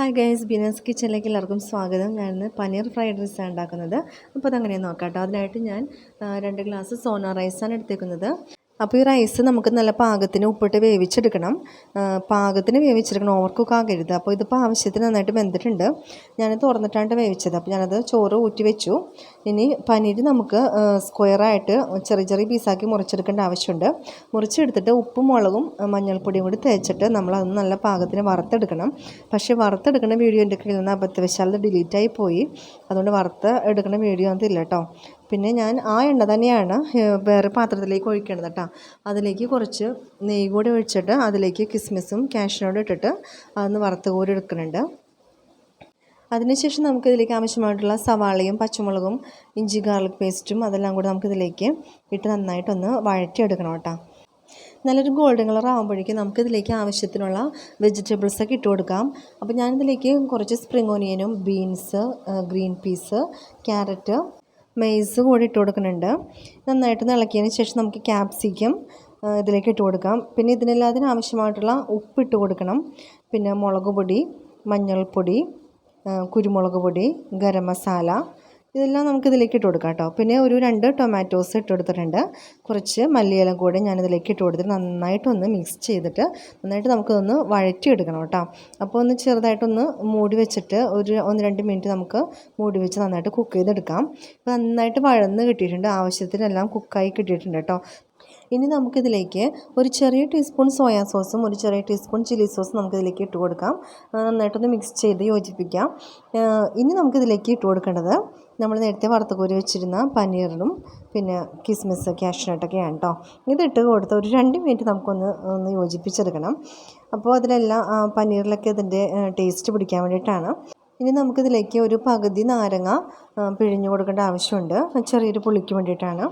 Hi guys ബിനസ് കിച്ചണിലേക്ക് എല്ലാവർക്കും സ്വാഗതം. ഞാൻ ഇന്ന് പനീർ ഫ്രൈഡ് റൈസാണ് ഉണ്ടാക്കുന്നത്. അപ്പോൾ അതങ്ങനെ നോക്കാം കേട്ടോ അതിനായിട്ട് ഞാൻ രണ്ട് ഗ്ലാസ് സോന റൈസാണ് എടുത്തേക്കുന്നത്. അപ്പോൾ ഈ റൈസ് നമുക്ക് നല്ല പാകത്തിന് ഉപ്പിട്ട് വേവിച്ചെടുക്കണം. പാകത്തിന് വേവിച്ചെടുക്കണം. ഓവർ കുക്ക് ആകരുത്. അപ്പോൾ ഇതിപ്പോൾ ആവശ്യത്തിന് നന്നായിട്ട് വെന്തിട്ടുണ്ട്. ഞാൻ തുറന്നിട്ടാണ് വേവിച്ചത്. അപ്പോൾ ഞാനത് ചോറ് ഊറ്റി വെച്ചു. ഇനി പനീർ നമുക്ക് സ്ക്വയറായിട്ട് ചെറിയ ചെറിയ പീസാക്കി മുറിച്ചെടുക്കേണ്ട ആവശ്യമുണ്ട്. മുറിച്ചെടുത്തിട്ട് ഉപ്പും മുളകും മഞ്ഞൾപ്പൊടിയും കൂടി തേച്ചിട്ട് നമ്മൾ അത് നല്ല പാകത്തിന് വറുത്തെടുക്കണം. പക്ഷേ വറുത്തെടുക്കുന്ന വീഡിയോ എന്റെ കയ്യിൽ നിന്ന് അബദ്ധവശാൽ ഡിലീറ്റായി പോയി. അതുകൊണ്ട് വറുത്ത് എടുക്കുന്ന വീഡിയോ അതില്ല കേട്ടോ. പിന്നെ ഞാൻ ആ എണ്ണ തന്നെയാണ് വേറെ പാത്രത്തിലേക്ക് ഒഴിക്കേണ്ടത് കേട്ടോ അതിലേക്ക് കുറച്ച് നെയ്യ് കൂടി ഒഴിച്ചിട്ട് അതിലേക്ക് കിസ്മിസും കാഷ്നോടും ഇട്ടിട്ട് അതൊന്ന് വറുത്ത് കോരി എടുക്കുന്നുണ്ട്. അതിനുശേഷം നമുക്ക് ഇതിലേക്ക് ആവശ്യമായിട്ടുള്ള സവാളയും പച്ചമുളകും ഇഞ്ചി ഗാർലിക് പേസ്റ്റും അതെല്ലാം കൂടി നമുക്കിതിലേക്ക് ഇട്ട് നന്നായിട്ടൊന്ന് വഴറ്റിയെടുക്കണം കേട്ടോ നല്ലൊരു ഗോൾഡൻ കളർ ആകുമ്പോഴേക്കും നമുക്കിതിലേക്ക് ആവശ്യത്തിനുള്ള വെജിറ്റബിൾസൊക്കെ ഇട്ട് കൊടുക്കാം. അപ്പോൾ ഞാനിതിലേക്ക് കുറച്ച് spring ഓനിയനും beans green peas carrot maize കൂടി ഇട്ട് കൊടുക്കുന്നുണ്ട്. നന്നായിട്ട് ഇളക്കിയതിന് ശേഷം നമുക്ക് ക്യാപ്സിക്കം ഇതിലേക്ക് ഇട്ട് കൊടുക്കാം. പിന്നെ ഇതിനെല്ലാത്തിനും ആവശ്യമായിട്ടുള്ള ഉപ്പ് ഇട്ട് കൊടുക്കണം. പിന്നെ മുളക് പൊടി മഞ്ഞൾപ്പൊടി കുരുമുളക് പൊടി ഗരം മസാല ഇതെല്ലാം നമുക്ക് ഇതിലേക്ക് ഇട്ട് കൊടുക്കാം കേട്ടോ. പിന്നെ ഒരു രണ്ട് ടൊമാറ്റോസ് ഇട്ട് കൊടുത്തിട്ടുണ്ട്. കുറച്ച് മല്ലിയില ഞാൻ ഇതിലേക്ക് ഇട്ട് കൊടുത്തിട്ട് നന്നായിട്ടൊന്ന് മിക്സ് ചെയ്തിട്ട് നന്നായിട്ട് നമുക്കൊന്ന് വഴറ്റിയെടുക്കണം കേട്ടോ. അപ്പോൾ ഒന്ന് ചെറുതായിട്ടൊന്ന് മൂടി വെച്ചിട്ട് ഒരു ഒന്ന് രണ്ട് മിനിറ്റ് നമുക്ക് മൂടി വെച്ച് നന്നായിട്ട് കുക്ക് ചെയ്തെടുക്കാം. അപ്പോൾ നന്നായിട്ട് വഴന്ന് കിട്ടിയിട്ടുണ്ട്. ആവശ്യത്തിനെല്ലാം കുക്കായി കിട്ടിയിട്ടുണ്ട് കേട്ടോ. ഇനി നമുക്കിതിലേക്ക് ഒരു ചെറിയ ടീസ്പൂൺ സോയാ സോസും ഒരു ചെറിയ ടീസ്പൂൺ ചില്ലി സോസും നമുക്കിതിലേക്ക് ഇട്ട് കൊടുക്കാം. നന്നായിട്ടൊന്ന് മിക്സ് ചെയ്ത് യോജിപ്പിക്കാം. ഇനി നമുക്കിതിലേക്ക് ഇട്ട് കൊടുക്കേണ്ടത് നമ്മൾ നേരത്തെ വറുത്ത് കോരി വെച്ചിരുന്ന പനീറിനും പിന്നെ കിസ്മിസ് ക്യാഷ്നട്ടൊക്കെയാണ് കേട്ടോ ഇതിട്ട് കൊടുത്ത് ഒരു രണ്ട് മിനിറ്റ് നമുക്കൊന്ന് ഒന്ന് യോജിപ്പിച്ചെടുക്കണം. അപ്പോൾ അതിലെല്ലാം പനീറിലൊക്കെ ഇതിന്റെ ടേസ്റ്റ് പിടിക്കാൻ വേണ്ടിയിട്ടാണ്. ഇനി നമുക്കിതിലേക്ക് ഒരു പകുതി നാരങ്ങ പിഴിഞ്ഞ് കൊടുക്കേണ്ട ആവശ്യമുണ്ട്. ചെറിയൊരു പുളിക്ക് വേണ്ടിയിട്ടാണ്.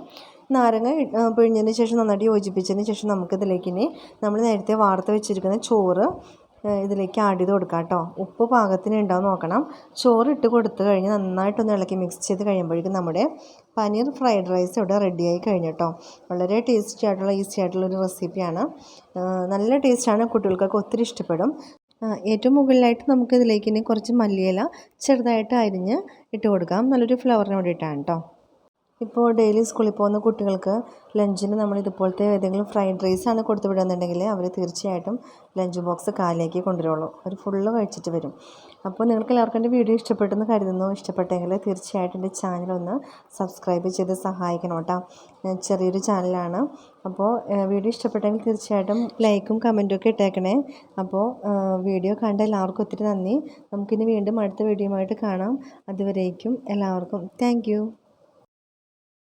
നാരങ്ങ പിഴിഞ്ഞതിന് ശേഷം നന്നായിട്ട് യോജിപ്പിച്ചതിന് ശേഷം നമുക്കിതിലേക്ക് ഇനി നമ്മൾ നേരത്തെ വാർത്ത് വെച്ചിരിക്കുന്ന ചോറ് ഇതിലേക്ക് ആഡ് ചെയ്ത് കൊടുക്കാം കേട്ടോ. ഉപ്പ് പാകത്തിന് ഉണ്ടാവും നോക്കണം. ചോറ് ഇട്ട് കൊടുത്തു കഴിഞ്ഞ് നന്നായിട്ടൊന്ന് ഇളക്കി മിക്സ് ചെയ്ത് കഴിയുമ്പോഴേക്കും നമ്മുടെ പനീർ ഫ്രൈഡ് റൈസ് ഇവിടെ റെഡിയായി കഴിഞ്ഞു കേട്ടോ. വളരെ ടേസ്റ്റി ആയിട്ടുള്ള ഈസി ആയിട്ടുള്ള ഒരു റെസിപ്പിയാണ് നല്ല ടേസ്റ്റാണ് കുട്ടികൾക്കൊക്കെ ഒത്തിരി ഇഷ്ടപ്പെടും. ഏറ്റവും മുകളിലായിട്ട് നമുക്ക് ഇതിലേക്ക് ഇനി കുറച്ച് മല്ലിയില ചെറുതായിട്ട് അരിഞ്ഞ് ഇട്ട് കൊടുക്കാം. നല്ലൊരു ഫ്ലവറിന് വേണ്ടിയിട്ടാണ് കേട്ടോ. ഇപ്പോൾ ഡെയിലി സ്കൂളിൽ പോകുന്ന കുട്ടികൾക്ക് ലഞ്ചിന് നമ്മൾ ഇതുപോലത്തെ ഏതെങ്കിലും ഫ്രൈഡ് റൈസ് ആണ് കൊടുത്തു വിടുന്നുണ്ടെങ്കിൽ അവർ തീർച്ചയായിട്ടും ലഞ്ച് ബോക്സ് കാലിലേക്ക് കൊണ്ടുവരുള്ളൂ. അവർ ഫുള്ള് കഴിച്ചിട്ട് വരും. അപ്പോൾ നിങ്ങൾക്ക് എല്ലാവർക്കും എന്റെ വീഡിയോ ഇഷ്ടപ്പെട്ടെന്ന് കരുതുന്നു. ഇഷ്ടപ്പെട്ടെങ്കിൽ തീർച്ചയായിട്ടും എന്റെ ഒന്ന് സബ്സ്ക്രൈബ് ചെയ്ത് സഹായിക്കണം കേട്ടോ. ചെറിയൊരു ചാനലാണ് അപ്പോൾ വീഡിയോ ഇഷ്ടപ്പെട്ടെങ്കിൽ തീർച്ചയായിട്ടും ലൈക്കും കമന്റും ഒക്കെ ഇട്ടേക്കണേ. അപ്പോൾ വീഡിയോ കണ്ട എല്ലാവർക്കും ഒത്തിരി നന്ദി. നമുക്കിനി വീണ്ടും അടുത്ത വീഡിയോ ആയിട്ട് കാണാം. അതുവരേക്കും എല്ലാവർക്കും താങ്ക്